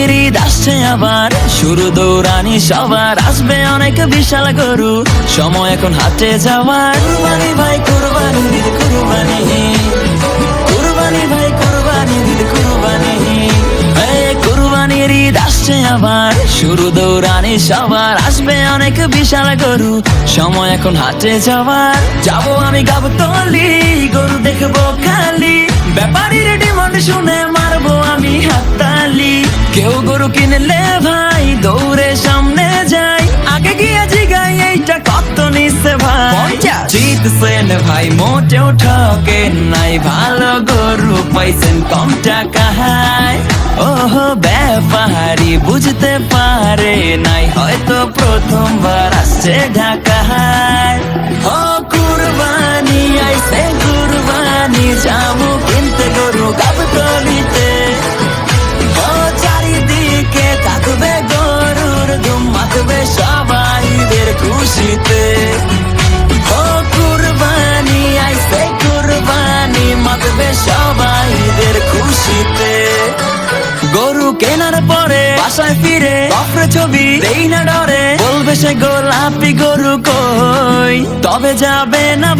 আসছে আবার। শুরু দৌড়ানি সবার, আসবে অনেক বিশাল গরু। সময় এখন হাটে যাওয়ার। কুরবানি ভাই, কুরবানি ঈদ কুরবানি কুরবানি ভাই, কুরবানি কুরবানি আসছে আবার। শুরু দৌড়ানি সবার, আসবে অনেক বিশাল গরু। সময় এখন হাটে যাওয়ার। যাব আমি গাব তলি গরু দেখব গরু কিনলে ভাই দৌড়ে সামনে যাই। আগে গিয়ে জিগাই এইটা কত নিচ্ছে ভাই? জিতছেন ভাই মোটেও ঠকে নাই। ভালো গরু পাইছেন কম টাকায় ওহ ব্যাপারি বুঝতে পারে নাই। হয়তো প্রথমবার আসছে ঢাকায় ও কুরবানি আইসে কুরবানি জামু মাতবে সবাইদের খুশিতে। গরু কেনার পরে বাসায় ফিরে কফরে ছবি দেই না ডরে। বলবে সে গোলাপি গরু কই? তবে যাবে না